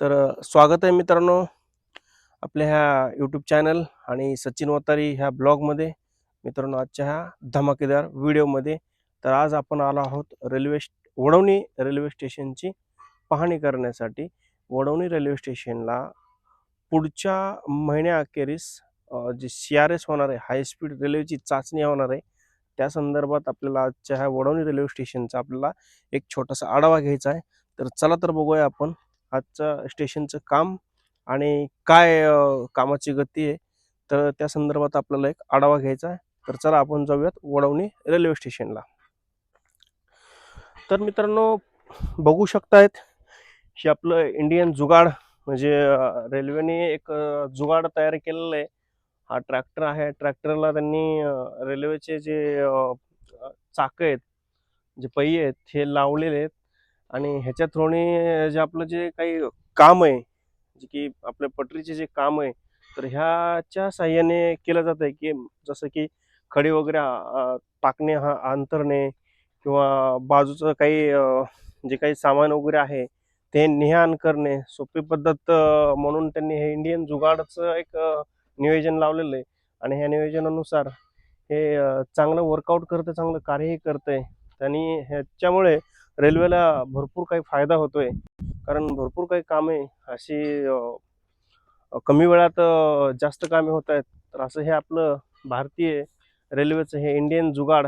तर स्वागत आहे मित्रांनो आपल्या ह्या यूट्यूब चॅनल आणि सचिन वतारी ह्या ब्लॉगमध्ये मित्रांनो आजच्या ह्या धमाकेदार व्हिडिओमध्ये तर आज आपण आलो आहोत रेल्वे वडवणी रेल्वे स्टेशनची पाहणी करण्यासाठी. वडवणी रेल्वे स्टेशनला पुढच्या महिन्याअखेरीस जी जे सी आर एस होणार आहे हाय स्पीड रेल्वेची चाचणी होणार आहे त्या संदर्भात आपल्याला आजच्या ह्या वडवणी रेल्वे स्टेशनचा आपल्याला एक छोटासा आढावा घ्यायचा आहे. तर चला तर बघूया आपण आजचं स्टेशनचं काम आणि काय कामाची गती आहे तर त्या संदर्भात आपल्याला एक आढावा घ्यायचा आहे. तर चला आपण जाऊयात वडवणी रेल्वे स्टेशनला. तर मित्रांनो बघू शकतायत की आपलं इंडियन जुगाड म्हणजे रेल्वेने एक जुगाड तयार केलेलं आहे. हा ट्रॅक्टर आहे. ट्रॅक्टरला त्यांनी रेल्वेचे जे चाक आहेत जे पहिये आहेत हे लावलेले आहेत. आणि ह्याच्या थ्रोने जे आपलं जे काही काम आहे जे की आपल्या पटरीचे जे काम आहे तर ह्याच्या साह्याने केलं जात आहे की जसं की खडी वगैरे टाकणे हा अंतरणे किंवा बाजूचं काही जे काही सामान वगैरे आहे ते नेहान करणे सोपी पद्धत म्हणून त्यांनी हे इंडियन जुगाडचं एक नियोजन लावलेलं आहे. आणि ह्या नियोजनानुसार हे चांगलं वर्कआउट करतं चांगलं कार्यही करतंय. आणि ह्याच्यामुळे रेल्वेला भरपूर काही फायदा होतोय. कारण भरपूर काही कामे अशी कमी वेळात जास्त कामे होत आहेत. तर असं हे आपलं भारतीय रेल्वेचं हे इंडियन जुगाड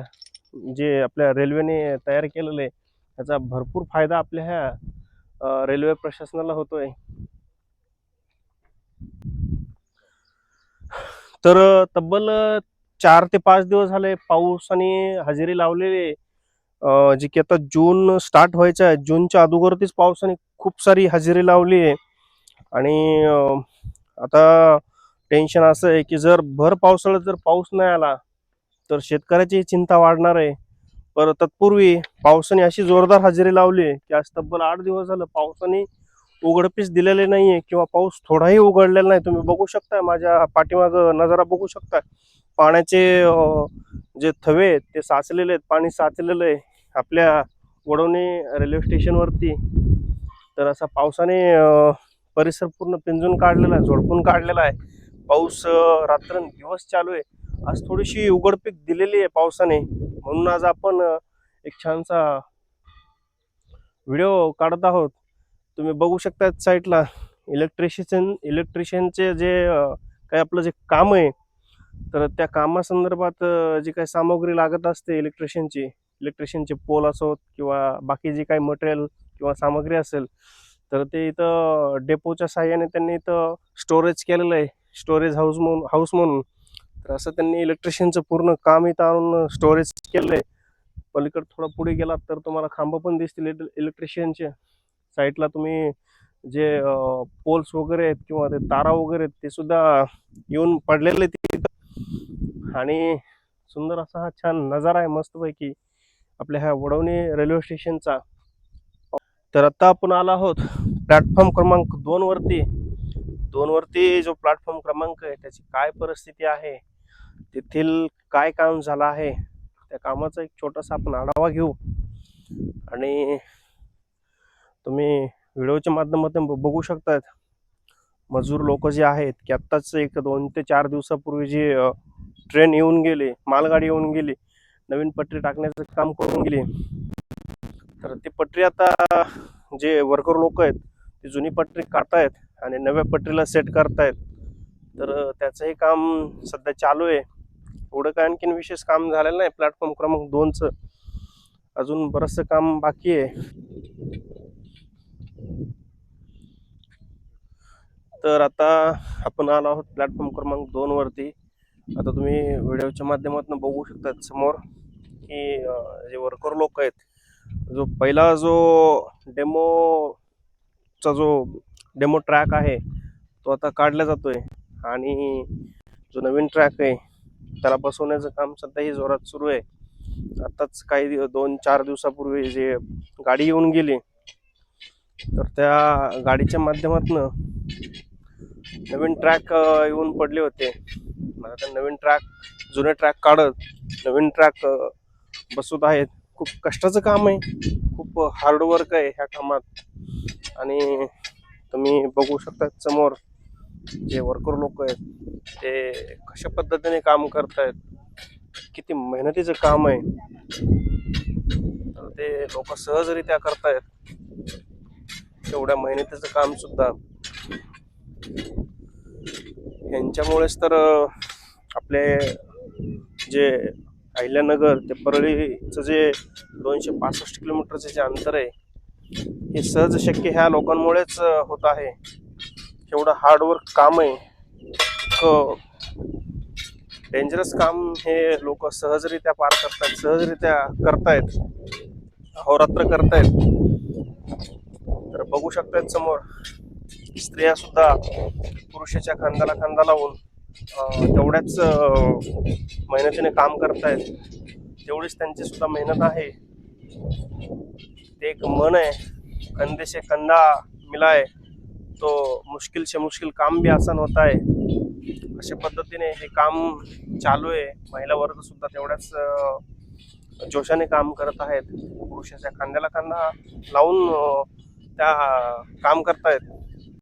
जे आपल्या रेल्वेने तयार केलेलं आहे त्याचा भरपूर फायदा आपल्या ह्या रेल्वे प्रशासनाला होतोय. तर तब्बल चार ते पाच दिवस झाले पाऊसाने हजेरी लावलेली आहे. जे की आता जून स्टार्ट व्हायचं आहे. जूनच्या अगोदरतीच पावसाने खूप सारी हजेरी लावली आहे. आणि आता टेन्शन असं आहे की जर भर पावसाळ्यात जर पाऊस नाही आला तर शेतकऱ्याची चिंता वाढणार आहे. पर तत्पूर्वी पावसाने अशी जोरदार हजेरी लावली आहे की आज तब्बल आठ दिवस झालं पावसाने उघडपीस दिलेले नाहीये किंवा पाऊस थोडाही उघडलेला नाही. तुम्ही बघू शकता माझ्या पाठीमाग नजारा बघू शकता पाण्याचे जे थवे आहेत ते साचलेले आहेत पाणी साचलेलं आहे. आपल्या वडवणे रेल्वे स्टेशनवरती तर असा पावसाने परिसर पूर्ण पिंजून काढलेला आहे झोडपून काढलेला आहे. पाऊस रात्रंदिवस चालू आहे. आज थोडीशी उघडपीक दिलेली आहे पावसाने. म्हणून आज आपण एक छानसा व्हिडिओ काढत आहोत. तुम्ही बघू शकता साईटला इलेक्ट्रिशियन इलेक्ट्रिशियनचे जे काही आपलं जे काम आहे तर त्या कामासंदर्भात जी काही सामग्री लागत असते इलेक्ट्रिशियनची इलेक्ट्रिशियनचे पोल असोत किंवा बाकी जे काही मटेरियल किंवा सामग्री असेल तर ते इथं डेपोच्या साह्याने त्यांनी इथं स्टोरेज केलेलं आहे. स्टोरेज हाऊस म्हणून हाऊस म्हणून. तर असं त्यांनी इलेक्ट्रिशियनचं पूर्ण काम इथं आणून स्टोरेज केलं आहे. पलीकडे थोडं पुढे गेलात तर तुम्हाला खांब पण दिसतील इलेक्ट्रिशियनचे साईडला तुम्ही जे पोल्स वगैरे आहेत किंवा ते तारा वगैरे आहेत ते सुद्धा येऊन पडलेले तिथं आणि सुंदर असा हा छान नजारा आहे मस्तपैकी. आपल्या ह्या वडवणी रेल्वे स्टेशनचा तर आत्ता आपण आलो आहोत प्लॅटफॉर्म क्रमांक दोन वरती. दोन वरती जो प्लॅटफॉर्म क्रमांक आहे त्याची काय परिस्थिती आहे तेथील काय काम झालं आहे त्या कामाचा एक छोटासा आपण आढावा घेऊ. आणि तुम्ही व्हिडिओच्या माध्यमातून बघू शकतात मजूर लोक जे आहेत की आत्ताच एक दोन ते चार दिवसापूर्वी जी ट्रेन येऊन गेली मालगाडी येऊन गेली नवीन पटरी टाकण्याचं काम करून गेली. तर ती पटरी आता जे वर्कर लोक आहेत ती जुनी पटरी काढतायत आणि नव्या पटरीला सेट करतायत. तर त्याचंही काम सध्या चालू आहे. एवढं काय आणखीन विशेष काम झालेलं नाही. प्लॅटफॉर्म क्रमांक दोनचं अजून बरंचसं काम बाकी आहे. तर आता आपण आलो आहोत प्लॅटफॉर्म क्रमांक दोनवरती. आता तुम्ही व्हिडिओच्या माध्यमातून बघू शकतात समोर की जे वर्कर लोक आहेत जो पहिला जो डेमोचा जो डेमो ट्रॅक आहे तो आता काढला जातोय. आणि जो नवीन ट्रॅक आहे त्याला बसवण्याचं काम सध्याही जोरात सुरू आहे. आत्ताच काही दिव- दोन चार दिवसापूर्वी जे गाडी येऊन गेली तर त्या गाडीच्या माध्यमातून नवीन ट्रॅक येऊन पडले होते. मग आता नवीन ट्रॅक जुने ट्रॅक काढत नवीन ट्रॅक बसवत आहेत. खूप कष्टाचं काम आहे. खूप हार्डवर्क आहे ह्या कामात. आणि तुम्ही बघू शकता समोर जे वर्कर लोक आहेत ते कशा पद्धतीने काम करतायत किती मेहनतीचं काम आहे. तर ते लोक सहजरित्या करतायत. तेवढ्या मेहनतीचं काम सुद्धा. यांच्यामुळेच तर आपले जे अहिल्यानगर ते परळीचं जे दोनशे पासष्ट किलोमीटरचं जे अंतर आहे हे सहज शक्य ह्या लोकांमुळेच होत आहे. एवढं हार्डवर्क काम आहे. डेंजरस काम हे लोक सहजरित्या पार करतायत सहजरित्या करतायत अहोरात्र करतायत. तर बघू शकतायत समोर स्त्रिया सुद्धा पुरुषाच्या खांद्याला खांदा लावून तेवढ्याच मेहनतीने काम करतायत. तेवढीच त्यांची सुद्धा मेहनत आहे. ते एक मन आहे. कंधे से कंधा मिलाय. तो मुश्किल से मुश्किल काम भी आसान होता है अशा पद्धतीने हे काम चालू आहे. महिला वर्ग सुद्धा तेवढ्याच जोशाने काम करत आहेत. पुरुषाच्या खांद्याला खांदा लावून त्या काम करतायत.